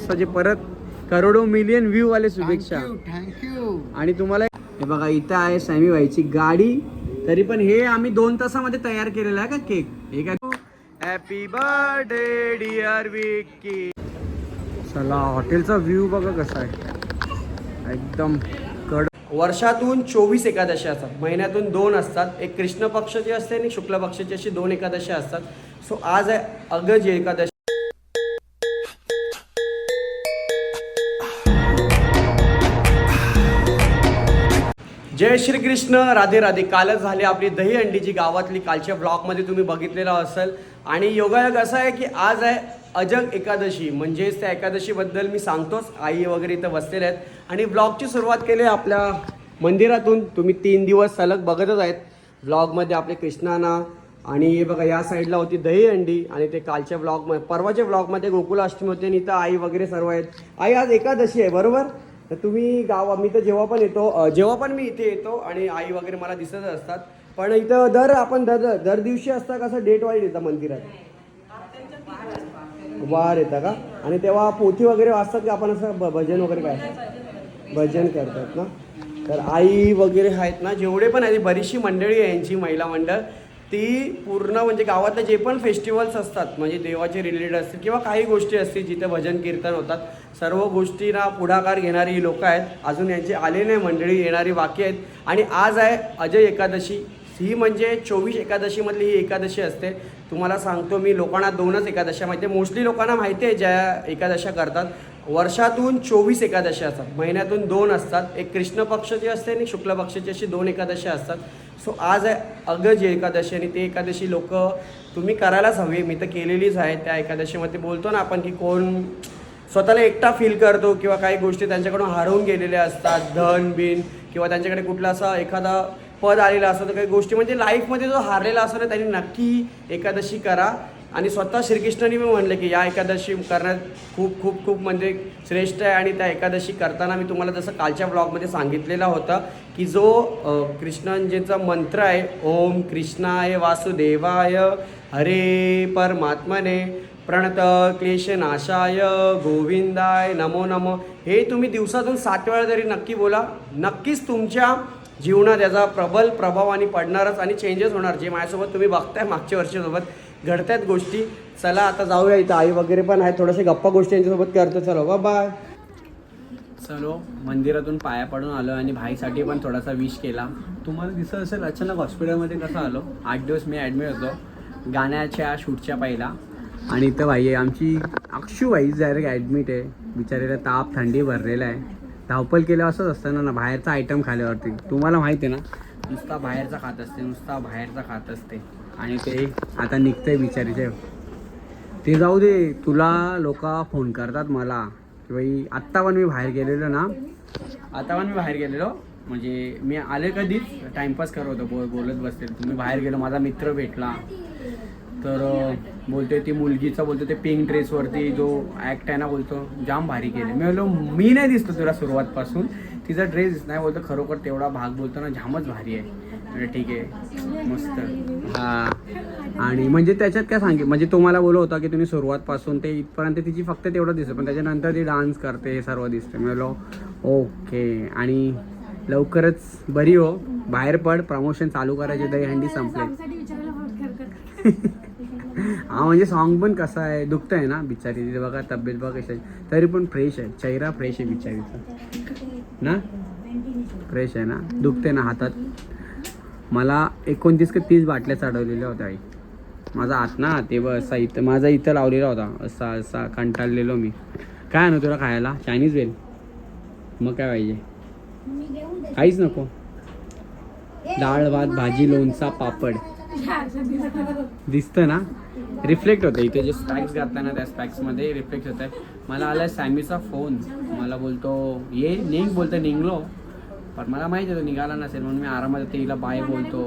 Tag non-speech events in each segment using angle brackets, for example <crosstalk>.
दिवसाचे परत करोडो मिलियन व्ह्यू वाले शुभेच्छा. थँक्यू आणि तुम्हाला हे बघा इथं आहे सॅमी व्हायची गाडी. तरी पण हे आम्ही दोन तासामध्ये तयार केलेलं आहे का केक? हे काय? हॅपी बर्थडे डिअर विकी चला हॉटेलचा व्ह्यू बघा कसा आहे. एकदम कड वर्षातून चोवीस एकादशी असतात. महिन्यातून दोन असतात. एक कृष्ण पक्षाची असते आणि शुक्ल पक्षाची अशी दोन एकादशी असतात. सो आज आहे अगज एकादशी जय श्री कृष्ण राधे राधे. कालच झाली आपली दही अंडीची गावातली कालच्या ब्लॉगमध्ये तुम्ही बघितलेला असेल. आणि योगायोग असा आहे की आज आहे अजग एकादशी. म्हणजेच त्या एकादशीबद्दल मी सांगतोच. आई वगैरे इथं बसलेले आहेत. आणि ब्लॉगची सुरुवात केली आहे आपल्या मंदिरातून. तुम्ही तीन दिवस सलग बघतच आहेत. ब्लॉगमध्ये आपले कृष्णाना आणि हे बघा या साईडला होती दही अंडी. आणि ते कालच्या ब्लॉगमध्ये परवाच्या ब्लॉगमध्ये गोकुलाष्टमी होते आणि इथं आई वगैरे सर्व आहेत. आई आज एकादशी आहे बरोबर? तर तुम्ही गावा मी तर जेव्हा पण येतो जेव्हा पण मी इथे येतो आणि आई वगैरे मला दिसत असतात पण इथं दर आपण दर दर दिवशी असता कसं डेट वाईज येतं मंदिरात? वार येतं का? आणि तेव्हा पोथी वगैरे वाचतात का आपण असं भजन वगैरे काय? भजन करतात ना? तर आई वगैरे आहेत ना जेवढे पण आहेत बरीचशी मंडळी आहे यांची महिला मंडळ ती पूर्ण म्हणजे गावातले जे पण फेस्टिवल्स असतात म्हणजे देवाचे रिलेटेड असतील किंवा काही गोष्टी असतील जिथे भजन कीर्तन होतात सर्व गोष्टींना पुढाकार घेणारी ही लोकं आहेत. अजून यांची आले नाही मंडळी येणारी बाकी आहेत. आणि आज आहे अजय एकादशी. ही म्हणजे चोवीस एकादशीमधली ही एकादशी असते. तुम्हाला सांगतो मी लोकांना दोनच एकादशा माहिती आहे. मोस्टली लोकांना माहिती आहे ज्या एकादशा करतात. वर्षातून चोवीस एकादशी असतात. महिन्यातून दोन असतात. एक कृष्ण पक्षाची असते आणि शुक्ल पक्षाची अशी दोन एकादशी असतात. सो आज आहे अगज एकादशी आणि ते एकादशी लोक तुम्ही करायलाच हवी. मी तर केलेलीच आहे त्या एकादशीमध्ये. बोलतो ना आपण की कोण स्वतःला एकटा फील करतो किंवा काही गोष्टी त्यांच्याकडून हरवून गेलेल्या असतात धन बिन किंवा त्यांच्याकडे कुठला असा एखादा पद आलेला असतो तर काही गोष्टी म्हणजे लाईफमध्ये जो हारलेला असतो ना त्यांनी नक्की एकादशी करा. आणि स्वतः श्रीकृष्णाने मी म्हणलं की या एकादशी करण्यात खूप खूप खूप म्हणजे श्रेष्ठ आहे. आणि त्या एकादशी करताना मी तुम्हाला जसं कालच्या ब्लॉगमध्ये सांगितलेला होता की जो कृष्णांजीचा मंत्र आहे ओम कृष्णाय वासुदेवाय हरे परमात्मने प्रणत क्लेशनाशाय गोविंदाय नमो नमो. हे तुम्ही दिवसातून सात वेळा जरी नक्की बोला नक्कीच तुमच्या जीवनात याचा प्रबल प्रभाव आणि पडणारच आणि चेंजेस होणार. जे माझ्यासोबत तुम्ही बघताय मागच्या वर्षासोबत घडतायत गोष्टी. चला आता जाऊया इथं. आई वगैरे पण आहे थोड्याशा गप्पा गोष्टी यांच्यासोबत करतो. चलो बा बाय चलो मंदिरातून पाया पडून आलो आणि भाईसाठी पण थोडासा विश केला. तुम्हाला दिसत असेल अचानक हॉस्पिटलमध्ये कसं आलो? आठ दिवस मी ॲडमिट होतो. गाण्याच्या शूटच्या पहिला. आणि इथं भाई आहे आमची अक्षू भाई डायरेक्ट ॲडमिट आहे. बिचारीला ताप थंडी भरलेला आहे. धावपल केलं असंच असतं ना ना बाहेरचा आयटम खाल्यावरती. तुम्हाला माहिती आहे ना नुसता बाहेरचा खात असते नुसता बाहेरचा खात असते. आणि ते आता निघतंय बिचारीचे. ते जाऊ दे तुला लोक फोन करतात मला. की बाई आत्ता पण मी बाहेर गेलेलो ना. आता पण मी बाहेर गेलेलो. म्हणजे मी आले कधीच टाइमपास करत होतो बोल बोलत बसते तुम्ही बाहेर गेलो माझा मित्र भेटला. तर अं, बोलतोय ती मुलगीचा बोलतो ते पिंक ड्रेसवरती जो ॲक्ट आहे ना बोलतो जाम भारी केले मी बोललो मी नाही दिसतो तुला सुरुवातपासून. तिचा ड्रेस नाही बोलतो खरोखर तेवढा भाग बोलतो ना जामच भारी आहे. ठीक आहे मस्त. हा. आणि म्हणजे त्याच्यात काय सांगे म्हणजे तुम्हाला बोलत होता की तुम्ही सुरुवातपासून ते इथपर्यंत तिची फक्त तेवढं दिसतं पण त्याच्यानंतर ती डान्स करते हे सर्व दिसते. मी बोललो ओके. आणि लवकरच बरी हो बाहेर पड प्रमोशन चालू करायचे दही हंडी संपले आमसाठी विचारायला फोन कर कर हा म्हणजे सॉन्ग पण कसं आहे दुखतं आहे ना बिचारी. तिथे बघा तब्येत बघा कशी तरी पण फ्रेश आहे. चेहरा फ्रेश आहे बिचारीचा. ना? फ्रेश आहे ना? दुखते ना हातात. मला एकोणतीस का तीस बाटल्या चढवलेल्या होत्या आई. माझा हात ना ते असा इथं माझा इथं लावलेला होता. असा असा कंटाळलेलो मी. काय आणू तुला खायला? चायनीज वेल मग काय पाहिजे? काहीच नको. डाळ भात भाजी लोणचा पापड. दिसतं ना? रिफ्लेक्ट होतं इथे जे स्पॅक्स घातला त्या स्पॅक्समध्ये रिफ्लेक्ट होत आहे मला आला सॅमीचा फोन मला बोलतो ये निघ बोलतो निघलो. पण मला माहिती होतं निघाला नसेल म्हणून मी आरामात येते हिला बाय बोलतो.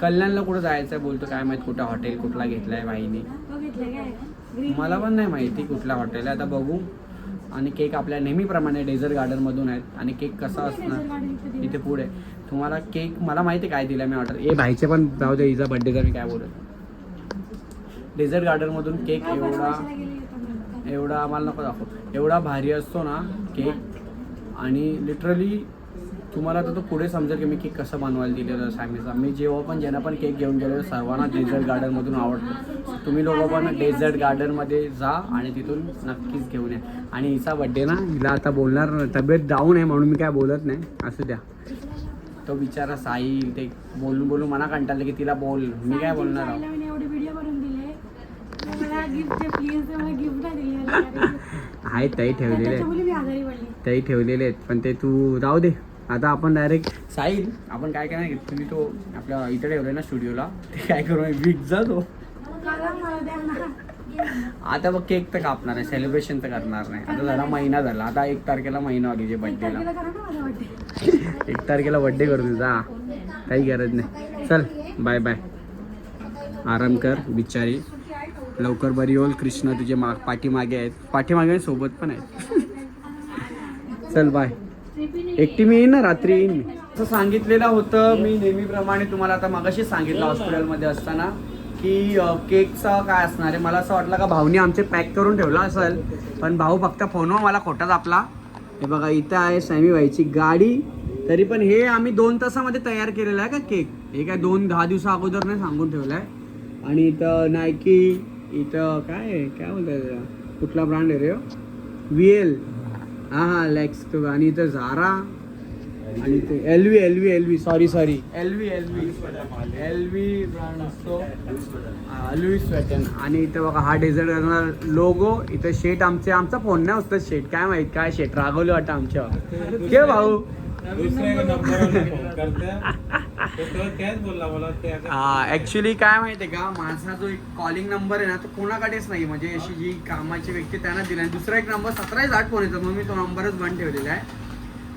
कल्याणला कुठं जायचं आहे बोलतो काय माहीत कुठं हॉटेल कुठला घेतला आहे बाईने. मला पण नाही माहिती कुठला हॉटेल आहे. आता बघू. आणि केक आपल्या नेहमीप्रमाणे डेझर्ट गार्डनमधून आहेत. आणि केक कसा असणार? इथे पुढे. तुम्हाला केक मला माहिती आहे काय दिलं मी ऑर्डर ए भाईचे पण जाऊ दे हिचा बड्डेचा मी काय बोलत डेझर्ट गार्डनमधून केक एवढा एवढा मला नको दाखव. एवढा भारी असतो ना केक. आणि लिटरली तुम्हाला तर तो पुढे समजेल की मी केक कसं बनवायला दिलेलं सॅमीचा मी जेव्हा पण ज्यांना पण केक घेऊन गेलेलो सर्वांना डेझर्ट गार्डनमधून आवडतो. तुम्ही लोक पण डेझर्ट गार्डनमध्ये जा आणि तिथून नक्कीच घेऊन या. आणि हिचा बड्डे ना हिला आता बोलणार. तब्येत डाऊन आहे म्हणून मी काय बोलत नाही. असू द्या. तो बिचारा साई ते बोलून बोलून मना कंटाळलं की तिला बोल. मी काय बोलणार आहो. साईला मी एवढे व्हिडिओ बनवून दिले. तर मला गिफ्ट दे प्लीज मला गिफ्ट नाही दिली मला. आहेत ताई ठेवलेले आहेत. त्याच्यामुळे मी आजारी पडली. तेही ठेवलेले आहेत. पण ते तू राहू दे. आता आपण डायरेक्ट साईल आपण काय काय नाही तुम्ही तो आपल्या इथे ठेवलाय ना स्टुडिओला ते काय करू? वीक जा तो आता बघ केक तर कापणार आहे सेलिब्रेशन तर करणार नाही. आता जरा महिना झाला आता एक तारखेला महिना आली जे बड्डेला एक तारखेला बड्डे करू तुझा. काही गरज नाही. चल बाय बाय आराम कर बिचारी. लवकर बरी होल कृष्ण तुझे मा पाठीमागे आहेत. पाठीमागे सोबत पण आहेत. चल बाय एकटी मी येईन ना रात्री येईन मी. असं सांगितलेलं होतं मी नेहमीप्रमाणे तुम्हाला आता मागाशी सांगितलं हॉस्पिटलमध्ये असताना. की केकचा केकचं काय असणार आहे? मला असं वाटलं का भाऊनी आमचे पॅक करून ठेवला असेल पण भाऊ फक्त फोनवर मला खोटाच आपला. हे बघा इथं आहे सॅमी व्हायची गाडी. तरी पण हे आम्ही दोन तासामध्ये तयार केलेलं आहे का केक? हे काय दोन दहा दिवसा अगोदर नाही सांगून ठेवलं आहे आणि इथं नायकी इथं काय काय बोलतात कुठला ब्रँड आहे रे व्ही एल हां हां लॅक्स आणि इथं झारा आणि ते L V L V L V sorry sorry L V L V L V brand असतो. लुईस वॅटन आणि इथं बघा हा डेझर्ट करणार लोगो इथं शेट आमचे आमचा फोन नाही असतं शेट. काय माहीत काय शेट? रागवलं वाटतं आमच्या. के भाऊ? ऍक्च्युली काय माहितीये का? माझा जो एक कॉलिंग नंबर आहे ना तो कोणाकडेच नाही. म्हणजे अशी जी कामाची व्यक्ती त्यांना दिला आणि दुसरा एक नंबर सतराच आठ फोन येतो म्हणून मी तो नंबरच बंद ठेवलेला आहे.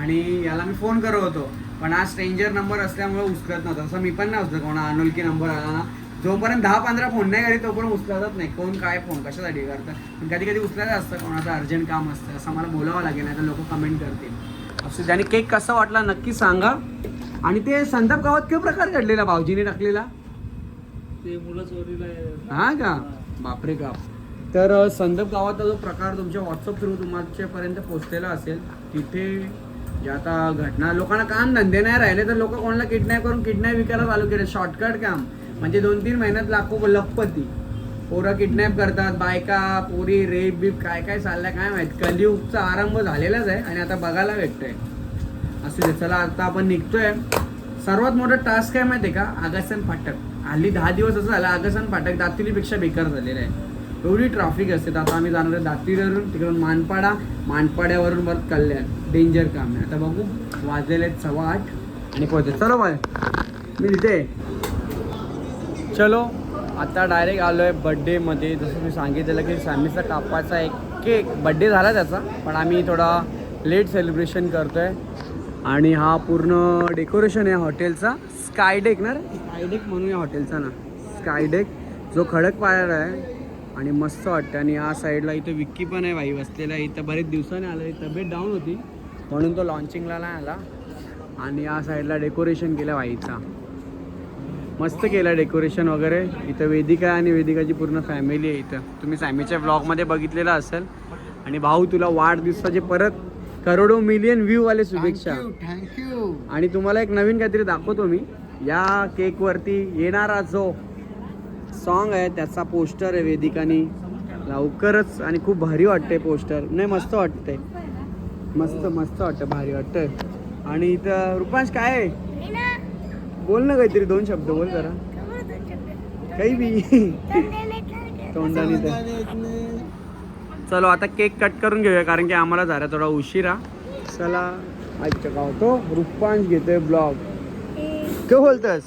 आणि याला मी फोन करत होतो. पण हा स्ट्रेंजर नंबर असल्यामुळे उचलत नव्हता. असं मी पण नाही उचलत कोणा अनोळखी नंबर आला ना. जोपर्यंत दहा पंधरा फोन नाही करी तोपर्यंत उचलतच नाही. कोण काय फोन कशासाठी करतं? पण कधी कधी उचलायचं असतं. कोणाचं अर्जंट काम असतं. असं मला बोलावं लागेल नाही तर लोक कमेंट करतील. असं त्याने केक कसा वाटला नक्की सांगा. आणि ते संताप गावात किती प्रकार घडलेला भाऊजीने टाकलेला? ते मुलं चोरीला हा का? बापरे का तर संदप गावाचा जो प्रकार तुमच्या व्हॉट्सअप थ्रू तुमच्यापर्यंत पोहोचलेला असेल तिथे जे आता घटना लोकांना काम धंदे नाही राहिले तर लोक कोणाला किडनॅप करून किडनॅप विकायला चालू केले? शॉर्टकट काम. म्हणजे दोन तीन महिन्यात लाखो लखपती. पोरं किडनॅप करतात बायका पोरी रेप बीप काय काय चाललंय काय माहीत? कलियुगचा आरंभ झालेलाच आहे आणि आता बघायला भेटतंय. असू दे चला आता आपण निघतोय. सर्वात मोठा टास्क आहे माहिती आहे का? आगासन फाटक. हल्ली दहा दिवस असं झालं आगासन फाटक दातिलीपेक्षा बेकार झालेलं आहे. एवढी ट्रॅफिक असते. तर आता आम्ही जाणार आहे दातिरीवरून. तिकडून मानपाडा. मानपाड्यावरून परत कल्याण. डेंजर काम आहे. आता बघू. वाजलेले आहेत सव्वा आठ. आणि पोहोचते चलो बाय मी तिथे चलो. आता डायरेक्ट आलो आहे बड्डेमध्ये जसं मी सांगितलेलं की सॅमीचा कापाचा एक केक बड्डे झाला त्याचा. पण आम्ही थोडा लेट सेलिब्रेशन करतो आहे आणि हा पूर्ण डेकोरेशन आहे हॉटेलचा स्काय डेक ना रे? स्काय डेक म्हणून या हॉटेलचा ना. स्काय डेक जो खडक पायाला आहे. आणि मस्त वाटतं आणि या साईडला इथं विक्की पण आहे बाई बसलेला इथं बरेच दिवसाने आलं तब्येत डाऊन होती. म्हणून तो लॉन्चिंगला नाही आला. आणि या साईडला डेकोरेशन केलं बाईचा मस्त केलं डेकोरेशन वगैरे. इथं वेदिका आणि वेदिकाची पूर्ण फॅमिली आहे इथं. तुम्ही सॅमीच्या ब्लॉगमध्ये बघितलेलं असेल. आणि भाऊ तुला वाढदिवसाचे परत करोडो मिलियन व्ह्यू वाले शुभेच्छा. थँक्यू आणि तुम्हाला एक नवीन काहीतरी दाखवतो मी. या केकवरती येणारा जो सॉन्ग आहे त्याचा पोस्टर आहे वेदिकानी. लवकरच आणि खूप भारी वाटतंय पोस्टर नाही मस्त वाटतंय. मस्त मस्त वाटतं भारी वाटतंय. आणि इथं रुपांश काय आहे? बोल ना काहीतरी दोन शब्द बोल जरा. काही बी. तोंडाने तर. चलो आता केक कट करून घेऊया कारण की आम्हाला झाला थोडा उशिरा. चला आजच्या गाव तो रुपांश घेतोय ब्लॉग. काय बोलतस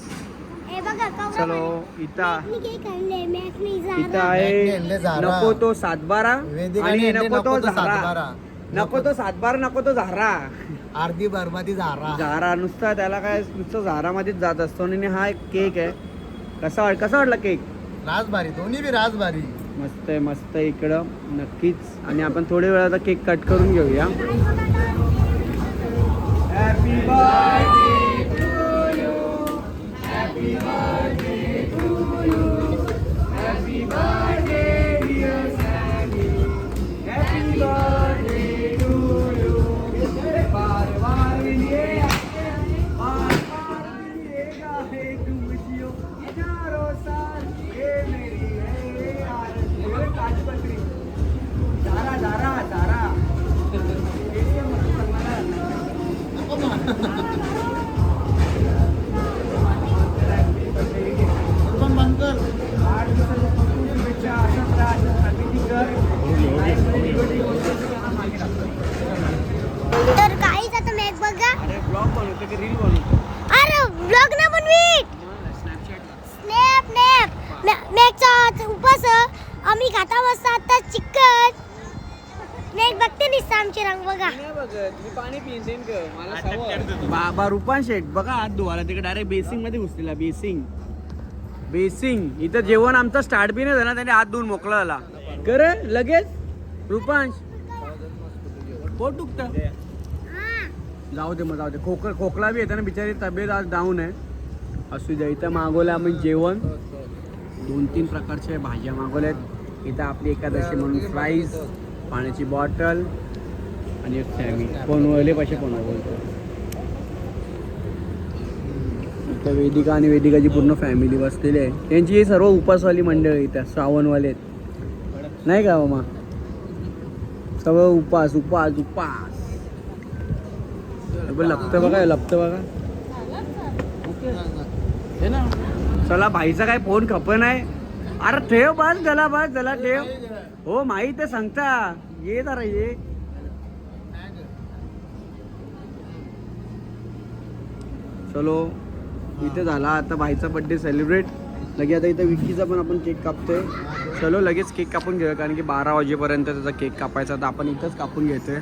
चलो इथं इथं आहे. नको तो सातबारा आणि नको तो नको तो झारा. नको तो सातबारा नको तो झारा. अर्धी बरबादी झारा. झारा नुसता त्याला काय नुसतं झारामध्येच जात असतो आणि हा एक केक आहे. कसा वाट कसा वाटला केक? राजबारी दोन्ही बी राजबारी मस्त आहे मस्त आहे इकडं. नक्कीच. आणि आपण थोड्या वेळाचा केक कट करून घेऊया. हॅपी पण Bye. अरे ब्लॉग ना बनवी. स्नॅप स्नॅप मॅचचा उपास आम्ही खाता मस्त आता चिकन. मॅच बघते निसता आमचे रंग बघा. बाबा रुपान शेठ बघा हात धुवाला तिकडे डायरेक्ट बेसिंगमध्ये घुसलेला बेसिंग बेसिंग इथं जेवण आमचं स्टार्ट बी नाही झालं त्याने हात धुवून मोकळा झाला. कर लगेच? रुपांश? पोट दुखत. जाऊ दे मग जाऊ दे. खोकर खोकला बी येतं ना बिचारी तब्येत आज डाऊन आहे. असू द्या इथं मागवलं आम्ही जेवण. दोन तीन प्रकारच्या भाज्या मागवल्या आहेत. इथं आपली एकादशी म्हणून फ्राईज पाण्याची बॉटल आणि एक सॅमी वळले पैसे कोण बोलतो? इथं वेदिका आणि वेदिकाची पूर्ण फॅमिली बसलेली आहे. त्यांची ही सर्व उपासवाली मंडळी इथं श्रावणवाले आहेत. नाही का मामा? सर्व उपास उपास उपास. लपतं बघा लपतं बघा. चला भाईचा काय फोन खप नाही. अरे ठेव बस गला बस गला ठेव. हो माहीत आहे सांगता. ये जरा ये. चलो इथे झाला आता भाईचा बर्थडे सेलिब्रेट लगे आता इथं विकीचा पण आपण केक कापतोय. चलो लगेच केक कापून घेऊया कारण की बारा वाजेपर्यंत त्याचा केक कापायचा तर आपण इथंच कापून घेतोय.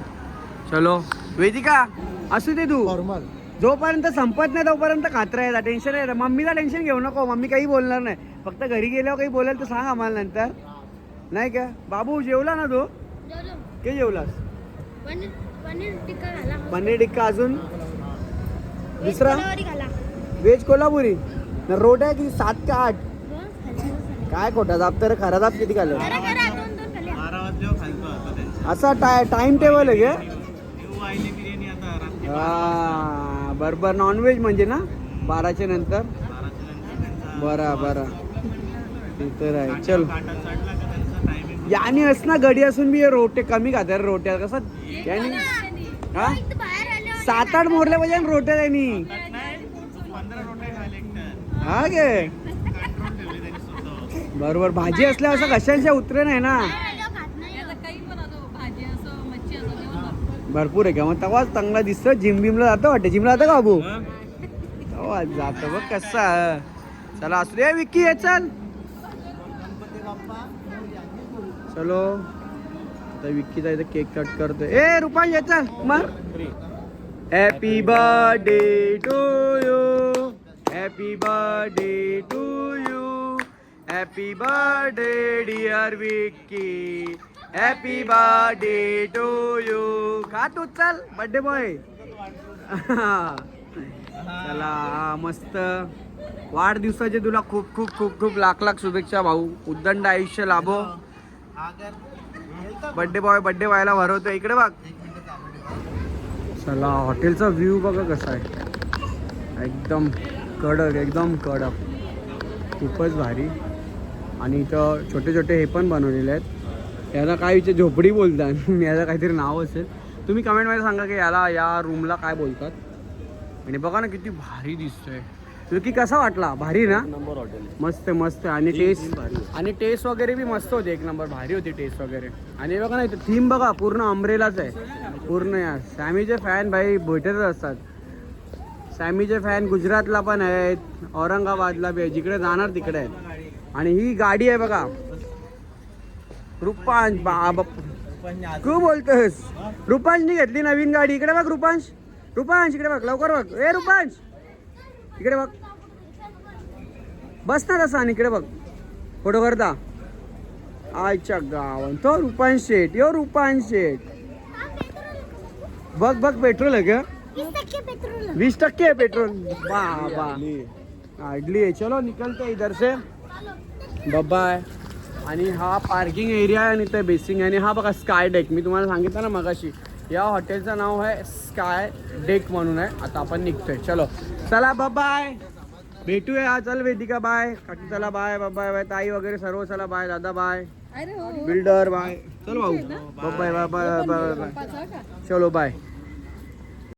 चलो वेदिका. असू दे तू. फॉर्मल जोपर्यंत संपत नाही तोपर्यंत खात राहायचा टेन्शन आहे मम्मीला टेन्शन घेऊ नको. मम्मी काही बोलणार नाही. फक्त घरी गेल्यावर काही बोलाल तर सांग आम्हाला नंतर. नाही का? बाबू जेवला ना तू? के जेवलास? पनीर पनीर टिक्का अजून? दुसरा? व्हेज कोल्हापुरी? न रोट्या किती सात का आठ. काय खोटा? दाब तर खरा दाब किती असा टाय टाइम टेबल आहे हा बरोबर. नॉनव्हेज म्हणजे ना? बाराच्या नंतर? बरा बरा ते तर आहे. चल. याने अस ना गडी असून बी रोटे कमी खाते रोट्या कसं? याने हा? सात आठ मोडल्या पाहिजे रोट्या त्यांनी. हा गे. बरोबर. भाजी असल्या असं कशाच्या उतरे नाही ना बाहेर आल्यावर खात नाही भरपूर आहे का? मग तेव्हाच चांगला दिसतं. जिम बिमला जातं वाटतं. जिमला जातं का बाबू? तेव्हा जातं बघ कसा चला असू दे. विक्की ये चल. चलो. आता विक्कीचा इथं केक कट करतोय. ए रुपाल ये चल. मग. Happy birthday to you happy birthday to you happy birthday dear Vicky happy birthday to you खा तू चल. बर्थडे बॉय चला मस्त. वाढदिवसाचे तुला खूप खूप खूप खूप लाख लाख शुभेच्छा भाऊ. उद्दंड आयुष्य लाभो. बर्थडे बॉय बर्थडे व्हायला भरवतो इकडे बघ. चला हॉटेलचा व्ह्यू बघा कसा आहे. एकदम कडक एकदम कडक. खूपच भारी. आणि इथं छोटे छोटे हे पण बनवलेले आहेत. याला काय विचार झोपडी बोलतात. <laughs> याला काहीतरी नाव असेल. तुम्ही कमेंटमध्ये सांगा की याला या रूमला काय बोलतात. आणि बघा ना किती भारी दिसतोय. की कसा वाटला? भारी ना? नंबर हॉटेल मस्त मस्त. आणि टेस्ट आणि टेस्ट वगैरे बी मस्त होती. एक नंबर भारी होती टेस्ट वगैरे. आणि बघा ना इथं थीम बघा पूर्ण अम्ब्रेलाच आहे. पूर्ण या. सॅमीचे फॅन भाई भेटतच असतात. सॅमीचे फॅन गुजरातला पण आहेत औरंगाबादला बी आहे जिकडे जाणार तिकडे. आहेत आणि ही गाडी आहे बघा. रुपांश बाबा. तू बोलतोस. रुपांशनी घेतली नवीन गाडी. इकडे बघ रुपांश. रुपांश इकडे बघ. लवकर बघ. ए रुपांश. इकडे बघ. बस ना तसा आणि इकडे बघ. फोटो करता. आयच्या गावान तो रुपांश शेठ. यो रुपांश शेठ. बघ बघ पेट्रोल आहे का? वीस टक्के पेट्रोल वीस टक्के आहे पेट्रोल. बाबा. आडली आहे. चलो निकलते इधर से. बाय आणि हा पार्किंग एरिया आहे आणि ते बेसिंग आहे. आणि हा बघा स्काय डेक मी तुम्हाला सांगितलं ना मगाशी या हॉटेलचं नाव आहे स्काय डेक म्हणून आहे. आता आपण निघतोय. चलो. चला बाय भेटूया. चल वेदिका बाय काकी चला बाय बाय बाय ताई वगैरे सर्व चला बाय दादा बाय बिल्डर बाय चल भाऊ. Bye bye bye bye bye चलो बाय